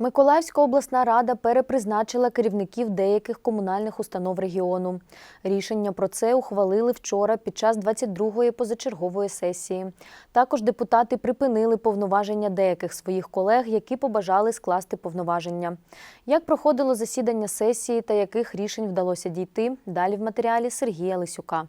Миколаївська обласна рада перепризначила керівників деяких комунальних установ регіону. Рішення про це ухвалили вчора під час 22-ї позачергової сесії. Також депутати припинили повноваження деяких своїх колег, які побажали скласти повноваження. Як проходило засідання сесії та яких рішень вдалося дійти, далі в матеріалі Сергія Лисюка.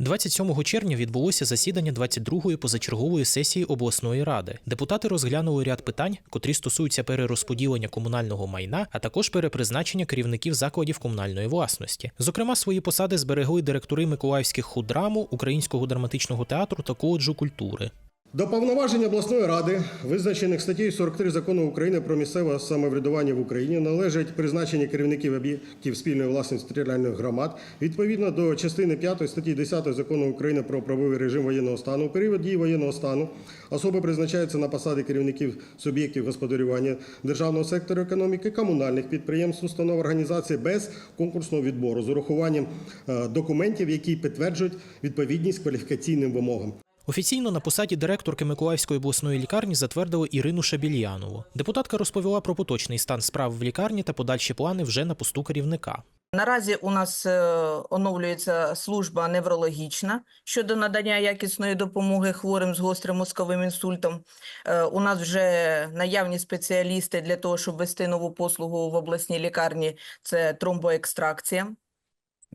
27 червня відбулося засідання 22-ї позачергової сесії обласної ради. Депутати розглянули ряд питань, котрі стосуються перерозподілення комунального майна, а також перепризначення керівників закладів комунальної власності. Зокрема, свої посади зберегли директори Миколаївських худраму, Українського драматичного театру та коледжу культури. До повноважень обласної ради, визначених статтею 43 закону України про місцеве самоврядування в Україні, належить призначення керівників об'єктів спільної власності територіальних громад відповідно до частини 5 статті 10 закону України про правовий режим воєнного стану. У період дії воєнного стану особи призначаються на посади керівників суб'єктів господарювання державного сектору економіки, комунальних підприємств, установ організацій без конкурсного відбору з урахуванням е, документів, які підтверджують відповідність кваліфікаційним вимогам. Офіційно на посаді директорки Миколаївської обласної лікарні затвердили Ірину Шабільянову. Депутатка розповіла про поточний стан справ в лікарні та подальші плани вже на посту керівника. Наразі у нас е, оновлюється служба неврологічна щодо надання якісної допомоги хворим з гострим мозковим інсультом. Е, У нас вже наявні спеціалісти для того, щоб вести нову послугу в обласній лікарні. Це тромбоекстракція.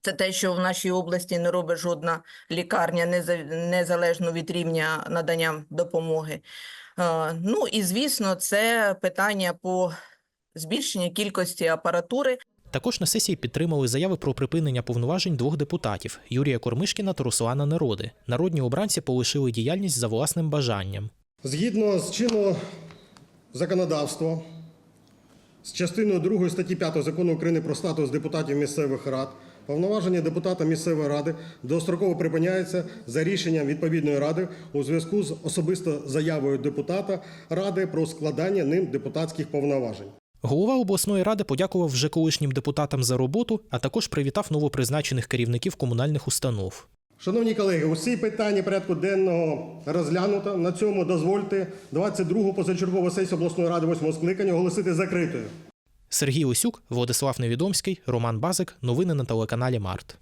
Це те, що в нашій області не робить жодна лікарня, неза- незалежно від рівня надання допомоги. Е, Ну і звісно, це питання по збільшенню кількості апаратури. Також на сесії підтримали заяви про припинення повноважень двох депутатів Юрія Кормишкіна та Руслана Нероди. Народні обранці полишили діяльність за власним бажанням. Згідно з чинного законодавства, з частиною 2 статті 5 закону України про статус депутатів місцевих рад, повноваження депутата місцевої ради достроково припиняється за рішенням відповідної ради у зв'язку з особисто заявою депутата ради про складання ним депутатських повноважень. Голова обласної ради подякував вже колишнім депутатам за роботу, а також привітав новопризначених керівників комунальних установ. Шановні колеги, усі питання порядку денного розглянуто. На цьому дозвольте 22-гу позачергову сесію обласної ради 8 скликання оголосити закритою. Сергій Усюк, Владислав Невідомський, Роман Базик. Новини на телеканалі Март.